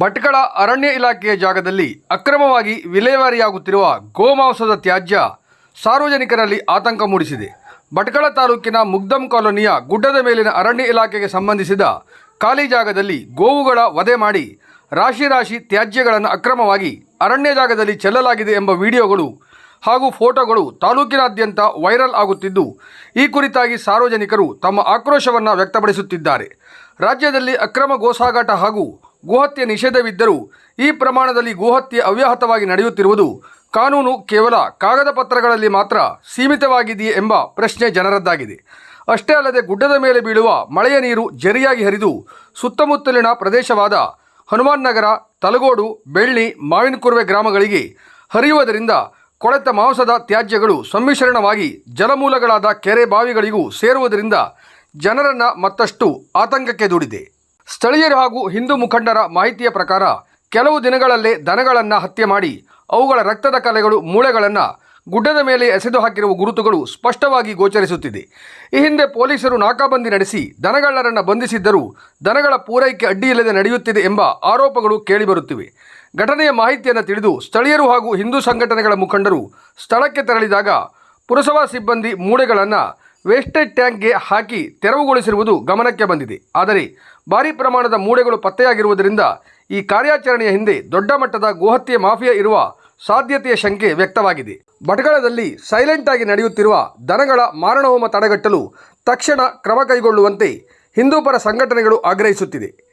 ಭಟ್ಕಳ ಅರಣ್ಯ ಇಲಾಖೆಯ ಜಾಗದಲ್ಲಿ ಅಕ್ರಮವಾಗಿ ವಿಲೇವಾರಿಯಾಗುತ್ತಿರುವ ಗೋಮಾಂಸದ ತ್ಯಾಜ್ಯ ಸಾರ್ವಜನಿಕರಲ್ಲಿ ಆತಂಕ ಮೂಡಿಸಿದೆ. ಭಟ್ಕಳ ತಾಲೂಕಿನ ಮುಗ್ದಂ ಕಾಲೋನಿಯ ಗುಡ್ಡದ ಮೇಲಿನ ಅರಣ್ಯ ಇಲಾಖೆಗೆ ಸಂಬಂಧಿಸಿದ ಖಾಲಿ ಜಾಗದಲ್ಲಿ ಗೋವುಗಳ ವಧೆ ಮಾಡಿ ರಾಶಿ ರಾಶಿ ತ್ಯಾಜ್ಯಗಳನ್ನು ಅಕ್ರಮವಾಗಿ ಅರಣ್ಯ ಜಾಗದಲ್ಲಿ ಚೆಲ್ಲಲಾಗಿದೆ ಎಂಬ ವಿಡಿಯೋಗಳು ಹಾಗೂ ಫೋಟೋಗಳು ತಾಲೂಕಿನಾದ್ಯಂತ ವೈರಲ್ ಆಗುತ್ತಿದ್ದು, ಈ ಕುರಿತಾಗಿ ಸಾರ್ವಜನಿಕರು ತಮ್ಮ ಆಕ್ರೋಶವನ್ನು ವ್ಯಕ್ತಪಡಿಸುತ್ತಿದ್ದಾರೆ. ರಾಜ್ಯದಲ್ಲಿ ಅಕ್ರಮ ಗೋಸಾಗಾಟ ಹಾಗೂ ಗೋಹತ್ಯೆ ನಿಷೇಧವಿದ್ದರೂ ಈ ಪ್ರಮಾಣದಲ್ಲಿ ಗೋಹತ್ಯೆ ಅವ್ಯಾಹತವಾಗಿ ನಡೆಯುತ್ತಿರುವುದು ಕಾನೂನು ಕೇವಲ ಕಾಗದ ಪತ್ರಗಳಲ್ಲಿ ಮಾತ್ರ ಸೀಮಿತವಾಗಿದೆಯೇ ಎಂಬ ಪ್ರಶ್ನೆ ಜನರದ್ದಾಗಿದೆ. ಅಷ್ಟೇ ಅಲ್ಲದೆ ಗುಡ್ಡದ ಮೇಲೆ ಬೀಳುವ ಮಳೆಯ ನೀರು ಜರಿಯಾಗಿ ಹರಿದು ಸುತ್ತಮುತ್ತಲಿನ ಪ್ರದೇಶವಾದ ಹನುಮಾನ್ ನಗರ ತಲಗೋಡು, ಬೆಳ್ಳಿ, ಮಾವಿನಕುರ್ವೆ ಗ್ರಾಮಗಳಿಗೆ ಹರಿಯುವುದರಿಂದ ಕೊಳೆತ ಮಾಂಸದ ತ್ಯಾಜ್ಯಗಳು ಸಮ್ಮಿಶ್ರಣವಾಗಿ ಜಲಮೂಲಗಳಾದ ಕೆರೆ ಬಾವಿಗಳಿಗೂ ಸೇರುವುದರಿಂದ ಜನರನ್ನು ಮತ್ತಷ್ಟು ಆತಂಕಕ್ಕೆ ದೂಡಿದೆ. ಸ್ಥಳೀಯರು ಹಾಗೂ ಹಿಂದೂ ಮುಖಂಡರ ಮಾಹಿತಿಯ ಪ್ರಕಾರ ಕೆಲವು ದಿನಗಳಲ್ಲೇ ದನಗಳನ್ನು ಹತ್ಯೆ ಮಾಡಿ ಅವುಗಳ ರಕ್ತದ ಕಲೆಗಳು ಮೂಳೆಗಳನ್ನು ಗುಡ್ಡದ ಮೇಲೆ ಎಸೆದು ಹಾಕಿರುವ ಗುರುತುಗಳು ಸ್ಪಷ್ಟವಾಗಿ ಗೋಚರಿಸುತ್ತಿದೆ. ಈ ಹಿಂದೆ ಪೊಲೀಸರು ನಾಕಾಬಂದಿ ನಡೆಸಿ ದನಗಳ್ಳರನ್ನು ಬಂಧಿಸಿದ್ದರೂ ದನಗಳ ಪೂರೈಕೆ ಅಡ್ಡಿಯಿಲ್ಲದೆ ನಡೆಯುತ್ತಿದೆ ಎಂಬ ಆರೋಪಗಳು ಕೇಳಿಬರುತ್ತಿವೆ. ಘಟನೆಯ ಮಾಹಿತಿಯನ್ನು ತಿಳಿದು ಸ್ಥಳೀಯರು ಹಾಗೂ ಹಿಂದೂ ಸಂಘಟನೆಗಳ ಮುಖಂಡರು ಸ್ಥಳಕ್ಕೆ ತೆರಳಿದಾಗ ಪುರಸಭಾ ಸಿಬ್ಬಂದಿ ಮೂಳೆಗಳನ್ನು ವೇಸ್ಟೇಜ್ ಟ್ಯಾಂಕ್ಗೆ ಹಾಕಿ ತೆರವುಗೊಳಿಸಿರುವುದು ಗಮನಕ್ಕೆ ಬಂದಿದೆ. ಆದರೆ ಭಾರೀ ಪ್ರಮಾಣದ ಮೂಳೆಗಳು ಪತ್ತೆಯಾಗಿರುವುದರಿಂದ ಈ ಕಾರ್ಯಾಚರಣೆಯ ಹಿಂದೆ ದೊಡ್ಡ ಮಟ್ಟದ ಗೋಹತ್ಯೆ ಮಾಫಿಯಾ ಇರುವ ಸಾಧ್ಯತೆಯ ಶಂಕೆ ವ್ಯಕ್ತವಾಗಿದೆ. ಭಟ್ಕಳದಲ್ಲಿ ಸೈಲೆಂಟ್ ಆಗಿ ನಡೆಯುತ್ತಿರುವ ದನಗಳ ಮಾರಣಹೋಮ ತಡೆಗಟ್ಟಲು ತಕ್ಷಣ ಕ್ರಮ ಕೈಗೊಳ್ಳುವಂತೆ ಹಿಂದೂಪರ ಸಂಘಟನೆಗಳು ಆಗ್ರಹಿಸುತ್ತಿದೆ